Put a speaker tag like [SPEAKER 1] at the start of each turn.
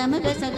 [SPEAKER 1] சமக சக